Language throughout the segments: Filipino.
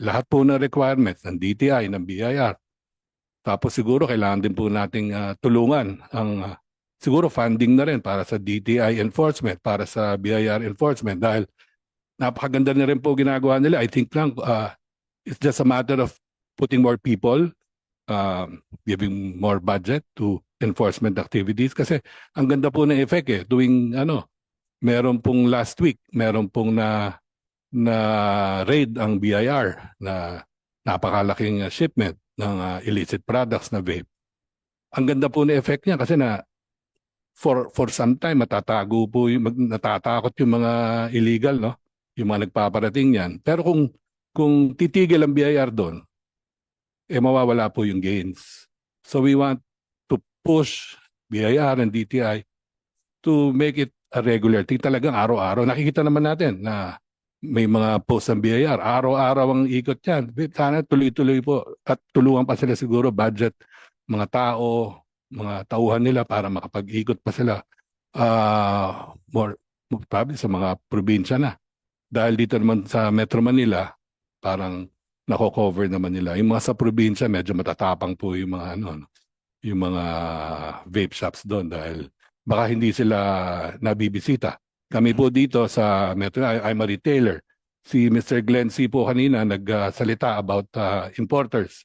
lahat po ng requirements ng DTI, ng BIR. Tapos siguro kailangan din po nating ah, tulungan ang ah, siguro funding na rin para sa DTI enforcement, para sa BIR enforcement dahil napakaganda na rin po ginagawa nila. I think lang ah, it's just a matter of putting more people, um, giving more budget to enforcement activities kasi ang ganda po ng effect eh tuwing ano meron pong last week meron pong na na raid ang BIR na napakalaking uh, shipment ng uh, illicit products na vape. Ang ganda po ng effect niya kasi na for for some time matatago po yung mag, natatakot yung mga illegal no yung mga nagpaparating niyan. Pero kung kung titigil ang BIR doon eh mawawala po yung gains. So we want to push BIR and DTI to make it a regular thing talagang araw-araw. Nakikita naman natin na may mga post ng BIR. Araw-araw ang ikot yan. Sana tuloy-tuloy po at tulungan pa sila siguro budget mga tao, mga tauhan nila para makapag-ikot pa sila ah more, probably sa mga probinsya na. Dahil dito naman sa Metro Manila, parang nako-cover naman nila. Yung mga sa probinsya, medyo matatapang po yung mga ano, no, yung mga vape shops doon dahil baka hindi sila nabibisita. Kami po dito sa Metro, I'm a retailer. Si Mr. Glenn C. po kanina nagsalita about uh, importers.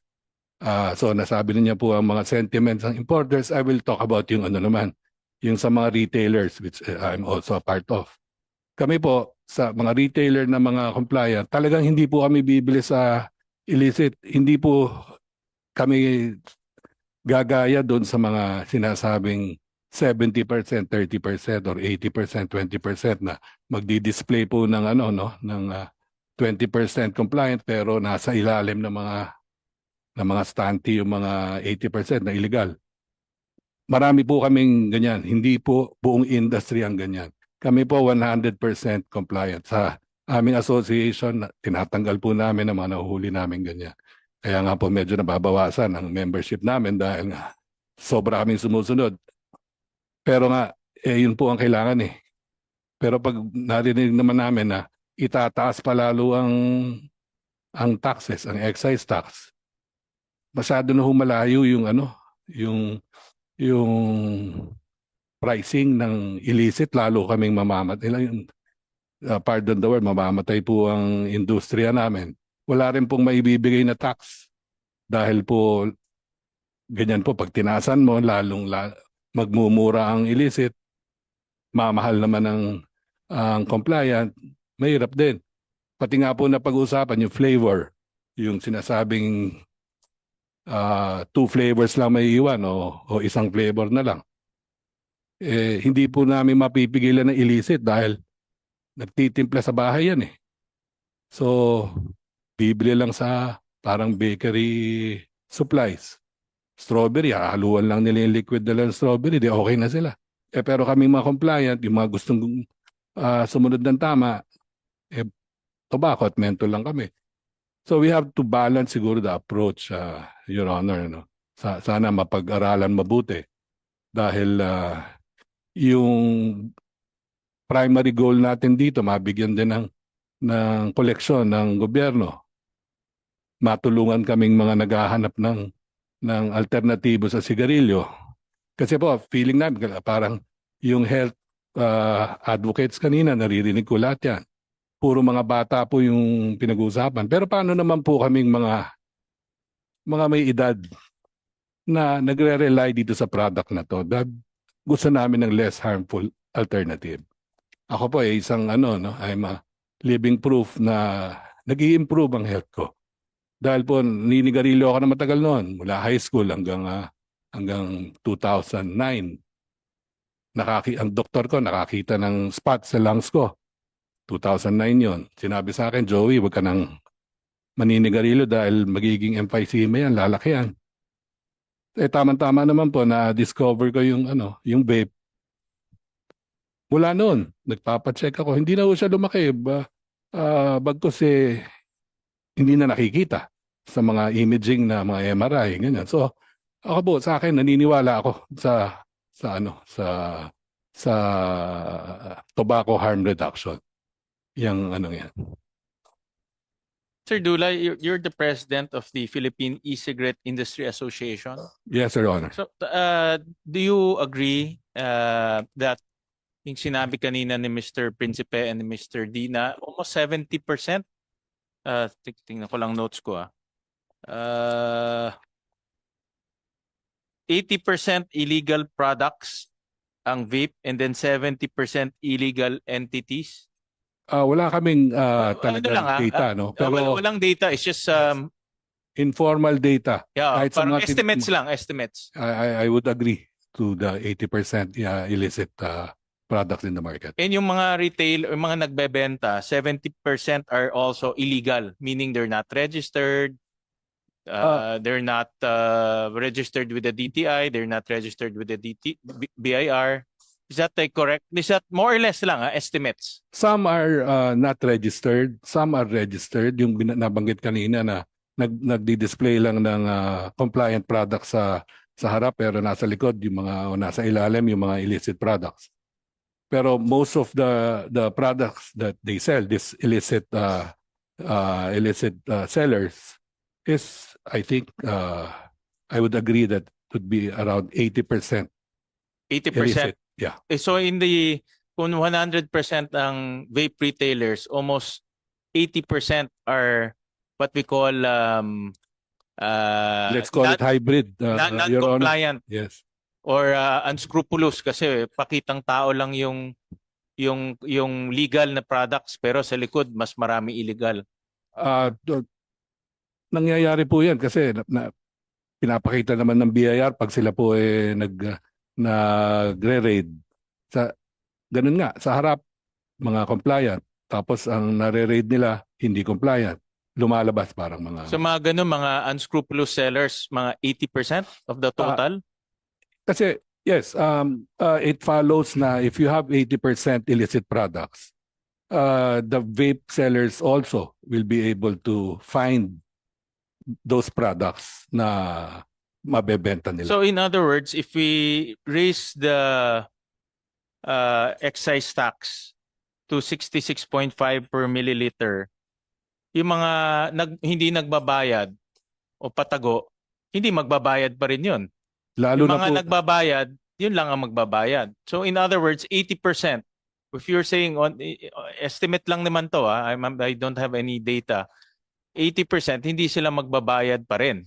Ah, so nasabi niya po ang mga sentiments ng importers. I will talk about yung ano naman, yung sa mga retailers which uh, I'm also a part of. Kami po sa mga retailer na mga compliant, talagang hindi po kami bibili sa illicit. Hindi po kami gagaya doon sa mga sinasabing 70%, 30% or 80%, 20% na magdi-display po ng ano no ng ah, 20% compliant pero nasa ilalim ng mga ng mga stunty yung mga 80% na illegal. Marami po kaming ganyan, hindi po buong industry ang ganyan. Kami po 100% compliant sa aming association, na- tinatanggal po namin ang mga nahuhuli namin ganyan. Kaya nga po medyo nababawasan ang membership namin dahil nga sobra kaming sumusunod. Pero nga, eh, yun po ang kailangan eh. Pero pag narinig naman namin na itataas pa lalo ang ang taxes, ang excise tax, masyado na humalayo yung ano, yung yung pricing ng illicit lalo kaming mamamatay. Uh, pardon the word, mamamatay po ang industriya namin. Wala rin pong maibibigay na tax dahil po ganyan po pag tinasan mo lalong la, magmumura ang illicit, mamahal naman ang ang compliant, mahirap din. Pati nga po na pag-usapan yung flavor, yung sinasabing ah, two flavors lang may iwan o, o isang flavor na lang. Eh, hindi po namin mapipigilan ng illicit dahil nagtitimpla sa bahay yan eh. So, bibili lang sa parang bakery supplies strawberry, haluan lang nila yung liquid nila ng strawberry, di okay na sila. Eh, pero kami mga compliant, yung mga gustong ah, sumunod ng tama, eh, tobacco at menthol lang kami. So we have to balance siguro the approach, uh, Your Honor. No? Sa, sana mapag-aralan mabuti. Dahil ah, yung primary goal natin dito, mabigyan din ng, ng koleksyon ng gobyerno. Matulungan kaming mga naghahanap ng ng alternatibo sa sigarilyo. Kasi po, feeling namin parang yung health uh, advocates kanina, naririnig ko lahat yan. Puro mga bata po yung pinag-uusapan. Pero paano naman po kaming mga mga may edad na nagre-rely dito sa product na to? Dahil gusto namin ng less harmful alternative. Ako po ay isang ano, no, I'm a living proof na nag improve ang health ko. Dahil po ninigarilyo ako na matagal noon, mula high school hanggang ah, hanggang 2009. Nakaki ang doktor ko nakakita ng spot sa lungs ko. 2009 yon. Sinabi sa akin, Joey, wag ka nang maninigarilyo dahil magiging emphysema yan, lalaki yan. Eh tama-tama naman po na discover ko yung ano, yung vape. Mula noon, nagpapa-check ako. Hindi na ho siya lumaki. Ba, ah, bagkus eh, hindi na nakikita sa mga imaging na mga MRI ganyan. So ako po sa akin naniniwala ako sa sa ano sa sa tobacco harm reduction. Yang ano yan. Sir Dula, you're, the president of the Philippine E-Cigarette Industry Association. Yes, Your Honor. So, uh, do you agree uh, that yung sinabi kanina ni Mr. Principe and Mr. Dina, almost 70%? Uh, ting- tingnan ko lang notes ko ah. Uh, 80% illegal products ang vape and then 70% illegal entities. Ah, wala kaming ah, Ano talagang lang, ah, data, ah, no? Uh, Pero wal- walang data, it's just um, informal data. yeah, Kahit parang estimates lang, estimates. I, I, would agree to the 80% yeah, illicit ah, products in the market. And yung mga retail or mga nagbebenta, 70% are also illegal, meaning they're not registered. Uh, they're not uh, registered with the DTI, they're not registered with the DT, BIR. Is that like correct? Is that more or less lang, ah, estimates? Some are ah, not registered, some are registered. Yung nabanggit kanina na nag nagdi-display lang ng ah, compliant products sa sa harap pero nasa likod yung mga o nasa ilalim yung mga illicit products. Pero most of the the products that they sell, this illicit uh, uh, illicit uh, sellers, is I think uh, I would agree that would be around 80% 80%. illicit. Yeah. Eh, So in the, kung 100% ang vape retailers, almost 80% are what we call um, uh, Let's call it hybrid, uh, non- Your Honor. Yes. Or uh, unscrupulous kasi pakitang tao lang yung yung yung legal na products pero sa likod mas marami illegal. Ah, to- nangyayari po 'yan kasi na, na- pinapakita naman ng BIR pag sila po eh nag nagre-raid sa ganun nga sa harap mga compliant tapos ang nare-raid nila hindi compliant lumalabas parang mga So mga ganun mga unscrupulous sellers, mga 80% of the total. Kasi yes um uh, it follows na if you have 80% illicit products uh, the vape sellers also will be able to find those products na mabebenta nila So in other words, if we raise the uh, excise tax to 66.5 per milliliter, yung mga nag, hindi nagbabayad o patago, hindi magbabayad pa rin yun. Lalo yung na mga po nagbabayad, yun lang ang magbabayad. So in other words, 80%. If you're saying on estimate lang naman to, ah, I'm, I don't have any data. 80% hindi sila magbabayad pa rin.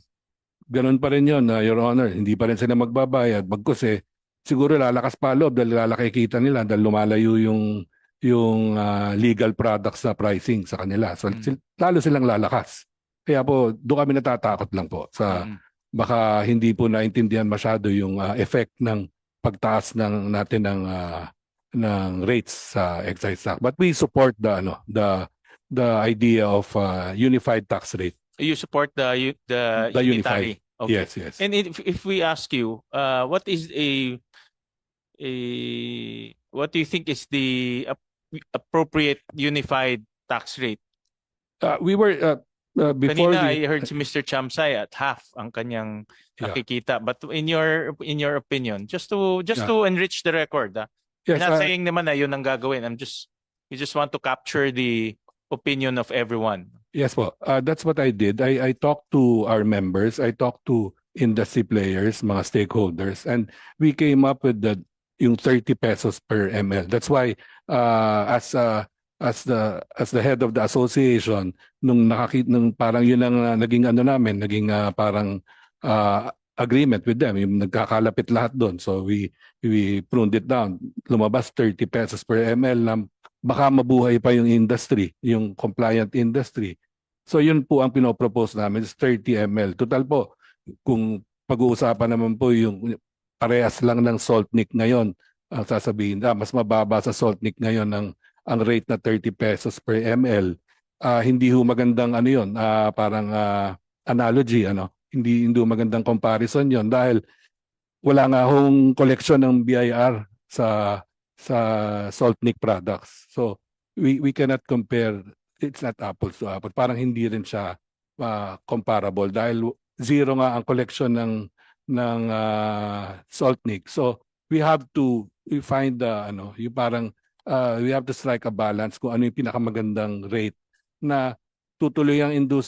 Ganun pa rin yun, uh, Your Honor. Hindi pa rin sila magbabayad. Bagkus eh, siguro lalakas pa loob dahil lalaki kita nila dahil lumalayo yung yung ah, legal products na pricing sa kanila. So Mm. sil- lalo silang lalakas. Kaya po, doon kami natatakot lang po sa Mm. Baka hindi po naintindihan masyado yung ah, effect ng pagtaas ng natin ng ah, ng rates sa excise tax. But we support the ano, the the idea of ah, unified tax rate. You support the the, The unitary. Okay. Yes, yes. And if if we ask you, uh, what is a a what do you think is the ap- appropriate unified tax rate? Uh, we were uh, uh, before Kanina the- I heard si Mr. Chamsay at half ang kanyang Yeah. nakikita. But in your in your opinion, just to just Yeah. to enrich the record, ah, yes, I'm not uh, saying naman na yun ang gagawin. I'm just you just want to capture the opinion of everyone. yes po. Uh, that's what I did. I I talked to our members. I talked to industry players, mga stakeholders, and we came up with the yung 30 pesos per ml. That's why uh, as uh, as the as the head of the association nung nakakit nung parang yun ang uh, naging ano namin, naging uh, parang uh, agreement with them. Yung nagkakalapit lahat doon. So we we pruned it down. Lumabas 30 pesos per ml na baka mabuhay pa yung industry, yung compliant industry. So yun po ang pinopropose namin is 30 ml. Total po, kung pag-uusapan naman po yung parehas lang ng Saltnik ngayon, ang sasabihin, ah, mas mababa sa Saltnik ngayon ang ang rate na 30 pesos per ml. Ah, hindi ho magandang ano yun, ah, parang ah, analogy, ano? Hindi, hindi ho magandang comparison yon dahil wala nga hong collection ng BIR sa sa Saltnik products. So we we cannot compare it's not apples to apples. Parang hindi rin siya ah, comparable dahil zero nga ang collection ng ng ah, Saltnik. So we have to we find the ano, yung parang ah, we have to strike a balance kung ano yung pinakamagandang rate na tutuloy ang industry